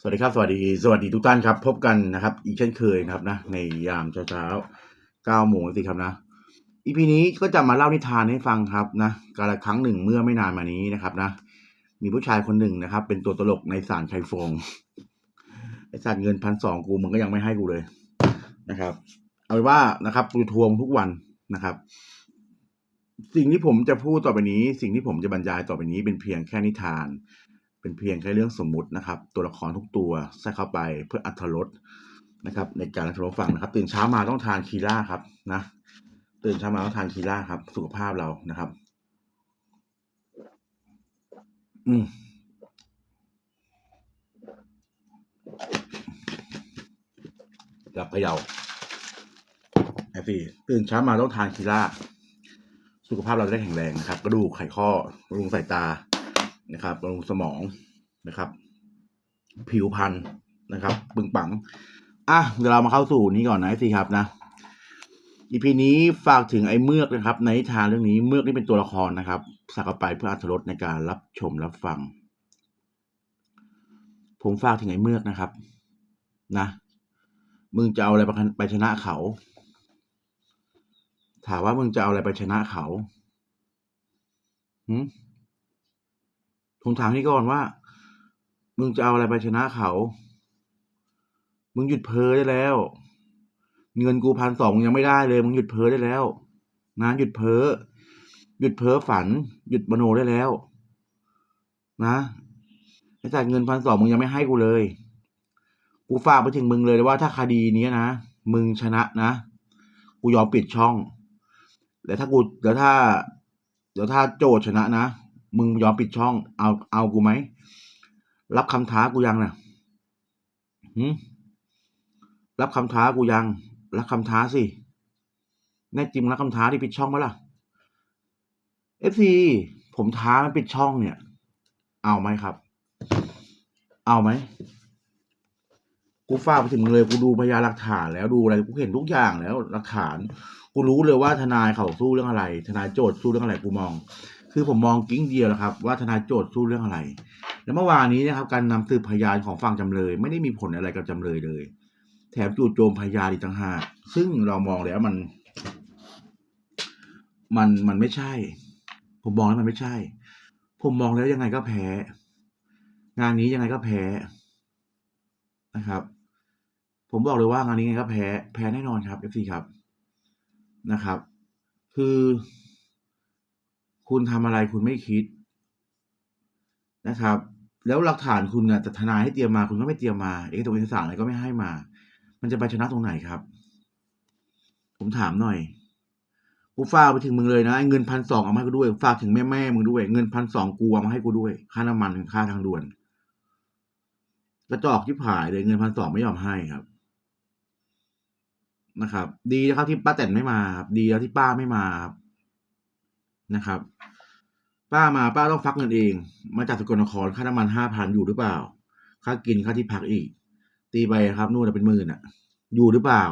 สวัสดีครับสวัสดีสวัสดีทุกท่านครับ พบกันนะครับ อีกเช่นเคยนะครับนะในยามเช้าๆเก้าโมงสิครับนะอีพีนี้ก็จะมาเล่านิทานให้ฟังครับนะกาลครั้งหนึ่งเมื่อไม่นานมานี้นะครับนะ มีผู้ชายคนหนึ่งนะครับ เป็นตัวตลกในสารชัยฟงไอสารเงินพันสองกูมึงก็ยังไม่ให้กูเลยนะครับ เอาเป็นว่านะครับกูทวงทุกวันนะครับ สิ่งที่ผมจะพูดต่อไปนี้ สิ่งที่ผมจะบรรยายต่อไปนี้เป็นเพียงแค่นิทาน เป็นเพียงแค่เรื่องสมมุตินะครับ ตัวละครทุกตัวใส่เข้าไปเพื่ออัธรสนะครับ ในการรับชมฟังนะครับ ตื่นเช้ามาต้องทานคีล่าครับนะตื่นเช้ามาต้องทานคีล่าครับ สุขภาพเรานะครับ อืมกับเขย่าไอ้สี่ตื่นเช้ามาต้องทานคีล่าสุขภาพเราจะได้แข็งแรงนะครับ กระดูกไขข้อบำรุงสายตา นะครับบำรุงสมองนะครับ ผิวพรรณนะครับปึงปัง อะเดี๋ยวเรามาเข้าสู่นี้ก่อนนะสิครับนะอีพีนี้ฝากถึงไอ้เมือกนะครับ ในทานเรื่องนี้เมือกนี่เป็นตัวละครนะครับสักเข้าไปเพื่ออรรถรสในการรับชมรับฟัง ผมฝากถึงไอ้เมือกนะครับ นะ มึงจะเอาอะไรไปไปชนะเขา ถามว่ามึงจะเอาอะไรไปชนะเขาหืม ผมถามนี่ก่อนว่า มึงจะเอาอะไรไปชนะเขา มึงหยุดเพ้อได้แล้ว เงินกูพันสองยังไม่ได้เลย มึงหยุดเพ้อได้แล้วนะหยุดเพ้อหยุดเพ้อฝัน หยุดมโนได้แล้ว นะไอ้จ่ายเงินพันสองมึงยังไม่ให้กูเลย กูฝากไปถึงมึงเลยว่าถ้าคดีนี้นะ มึงชนะนะ กูยอมปิดช่อง แล้วถ้ากู แล้วถ้า เดี๋ยวถ้าโจทย์ชนะนะ มึงยอมปิดช่อง เอา เอากูไหม รับคำท้ากูยังนะ่ะหืมรับคำท้ากูยัง รับคำท้าสิ แน่จริงรับคำท้าที่ปิดช่องไหมล่ะเอฟซีผมท้ามันปิดช่องเนี่ย เอาไหมครับ เอาไหม กูฝากไปถึงเลยกูดูพยานหลักฐานแล้วดูอะไรกูเห็นทุกอย่างแล้วหลักฐาน กูรู้เลยว่าทนายเขาสู้เรื่องอะไร ทนายโจทย์สู้เรื่องอะไรกูมอง คือผมมองกิ้งเดียวนะครับ ว่าทนายโจทย์สู้เรื่องอะไร แล้วเมื่อวานนี้นะครับการนำสืบพยานของฝั่งจำเลย ไม่ได้มีผลอะไรกับจำเลยเลย แถมจู่โจมพยานอีกต่างหากซึ่งเรามองแล้วมัน มันมันไม่ใช่ ผมมองแล้วมันไม่ใช่ ผมมองแล้วยังไงก็แพ้ งานนี้ยังไงก็แพ้นะครับ ผมบอกเลยว่างานนี้ยังไงก็แพ้ แพ้แน่นอนครับเอฟซีครับนะครับ คือ คุณทำอะไรคุณไม่คิดนะครับ แล้วหลักฐานคุณเนี่ยแต่ทนายให้เตรียมมาคุณก็ไม่เตรียมมา เอกสารเอกสารอะไรก็ไม่ให้มา มันจะไปชนะตรงไหนครับ ผมถามหน่อยกูฝากไปถึงมึงเลยนะเงินพันสองเอามาให้กูด้วยฝากถึงแม่แม่มึงด้วย เงินพันสองกูเอามาให้กูด้วย ค่าน้ำมันค่าทางด่วนกระจอกที่ผายเลยเงินพันสองไม่ยอมให้ครับ นะครับ ดีนะครับที่ป้าแตนไม่มาครับดีแล้วที่ป้าไม่มาครับ นะครับ ป้ามาป้าต้องฟักเงินเอง มาจากสกลนครค่าน้ำมันห้าพันอยู่หรือเปล่า ค่ากินค่าที่พักอีก ตีไปครับนู่นเป็นหมื่นอะอยู่หรือเปล่า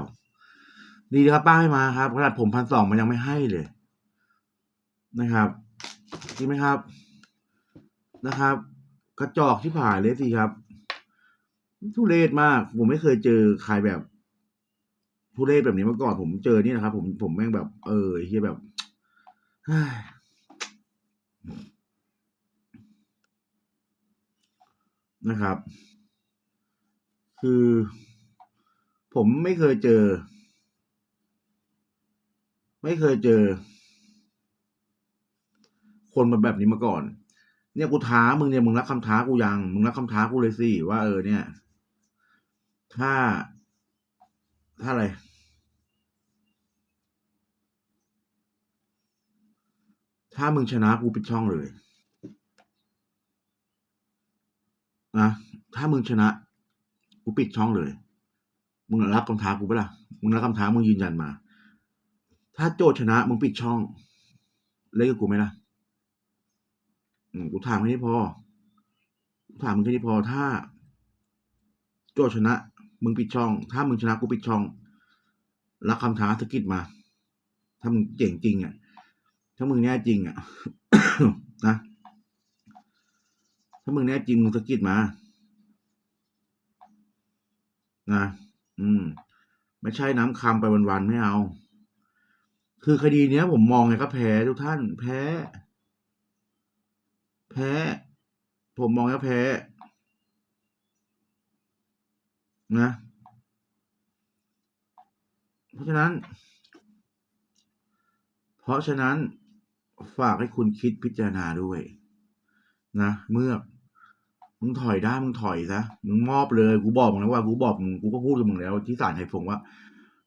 ดีครับป้าให้มาครับขนาดผมพันสองมันยังไม่ให้เลยนะครับจริงไหมครับนะครับ กระจอกที่ผ่านเลยสิครับทุเรศมาก ผมไม่เคยเจอใครแบบทุเรศแบบนี้มาก่อนผมเจอนี่นะครับ ผมผมแม่งแบบ เออเฮียแบบ นะครับ คือ ผมไม่เคยเจอ ไม่เคยเจอ คนมาแบบนี้มาก่อน เนี่ยกูท้ามึงเนี่ยมึงรับคำท้ากูยัง มึงรับคำท้ากูเลยสิว่าเออเนี่ย ถ้า ถ้าอะไร ถ้ามึงชนะกูปิดช่องเลยนะถ้ามึงชนะ กูปิดช่องเลย มึงรับคำท้ากูปะล่ะ มึงรับคำท้ามึงยืนยันมา ถ้าโจชนะ มึงปิดช่อง เล่นกับกูไหมล่ะกูถามแค่นี้พอถามมึงแค่นี้พอถ้า โจชนะ มึงปิดช่อง ถ้ามึงชนะกูปิดช่องรับคำท้าสกิดมา ถ้ามึงเจ๋งจริงอะ ถ้ามึงแน่จริงอะนะ ถ้ามึงแน่จริงมึงสกิดมา นะ อืม ไม่ใช่น้ำคำไปวันๆไม่เอา คือคดีเนี้ย ผมมองไงก็แพ้ทุกท่านแพ้ แพ้ ผมมองว่าแพ้ นะ เพราะฉะนั้น เพราะฉะนั้น ฝากให้คุณคิดพิจารณาด้วยนะเมื่อมึงถอยได้มึงถอยซะมึงมอบเลยกูบอกมึงแล้วว่ากูบอกมึงกูก็พูดกับมึงแล้ว ที่ศาลไทยสงว่า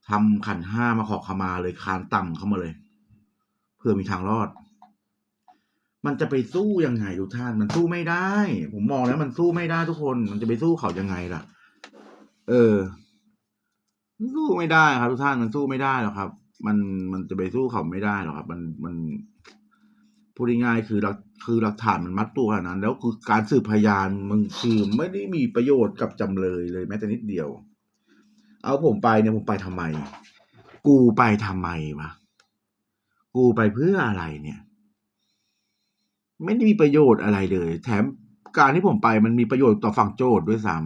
ทำขันธ์5มาขอขมาเลยคานต่ำเข้ามาเลย เพื่อมีทางรอด มันจะไปสู้ยังไงทุกท่าน มันสู้ไม่ได้ ผมมองแล้ว มันสู้ไม่ได้ทุกคน มันจะไปสู้เขายังไงล่ะ เออสู้ไม่ได้ครับทุกท่านมันสู้ไม่ได้หรอกครับ มันมันจะไปสู้เขาไม่ได้หรอกครับ มันมัน พูดง่ายๆคือหลักคือหลักฐานมันมัดตัวขนาดนั้น แล้วคือการสืบพยานมันคือไม่ได้มีประโยชน์กับจำเลยเลยแม้แต่นิดเดียว เอาผมไปเนี่ยผมไปทำไม กูไปทำไมวะกูไปเพื่ออะไรเนี่ย ไม่ได้มีประโยชน์อะไรเลย แถมการที่ผมไปมันมีประโยชน์ต่อฝั่งโจทก์ด้วยซ้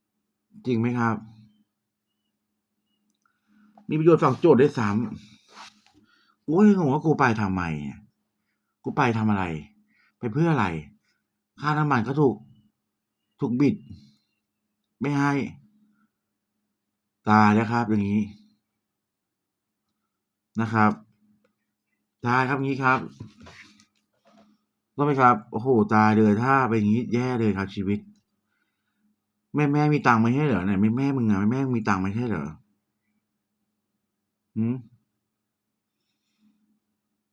ำจริงไหมครับ?มีประโยชน์ฝั่งโจทก์ด้วยซ้ำ กูก็งงว่ากูไปทำไมกูไปทำอะไร ไปเพื่ออะไร ค่าน้ำมันก็ถูก ถูกบิด ไม่ให้ ตายแล้วครับ อย่างงี้นะครับตายครับงี้ครับต้องไหมครับ?โอ้โฮตายเลยถ้าเป็นอย่างงี้แย่เลยครับชีวิต แม่ๆมีตังค์ไม่ใช่เหรอ?ไหนแม่ๆมึงอะแม่ๆมึงมีตังค์ไม่ใช่เหรอ?หือ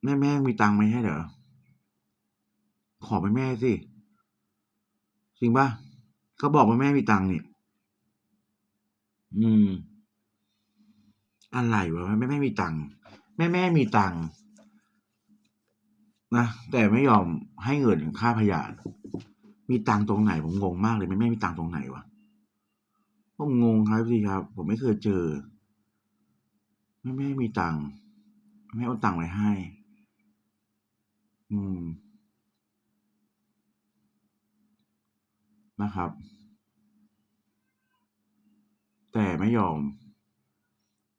แม่ๆมึงมีตังค์ไหมใช่เหรอ?ขอไปแม่สิ จริงปล่า?ก็บอกว่าแม่มีตังค์นี่ อืม อะไรวะแม่ๆมีตังค์แม่ๆมีตังค์นะแต่ไม่ยอมให้เงินค่าพยานมีตังค์ตรงไหน ผมงงมากเลยแม่ๆมีตังค์ตรงไหนวะ?ผมงงครับ FC ครับ ผมไม่เคยเจอแม่ๆมีตังค์แม่โอนตังค์ไว้ให้ อืม นะครับ แต่ไม่ยอม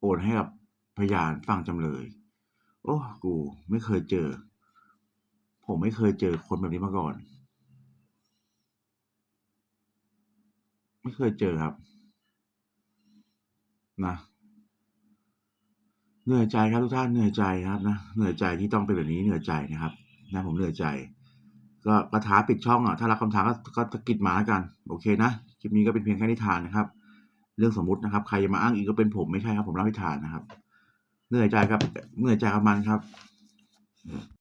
โอนให้กับพยานฝั่งจำเลย โอ้ กูไม่เคยเจอ ผมไม่เคยเจอคนแบบนี้มาก่อน ไม่เคยเจอครับ นะเหนื่อยใจครับทุกท่านเหนื่อยใจครับนะเหนื่อยใจที่ต้องเป็นแบบนี้เหนื่อยใจนะครับ นะผมเหนื่อยใจ ก็กระถาปิดช่องอะถ้ารับคำท้าก็ก็สะกิดมาแล้วกัน โอเคนะคลิปนี้ก็เป็นเพียงแค่นิทานนะครับ เรื่องสมมุตินะครับ ใครจะมาอ้างอีกก็เป็นผมไม่ใช่ครับ ผมเล่านิทานนะครับเหนื่อยใจครับเหนื่อยใจกับมันครับ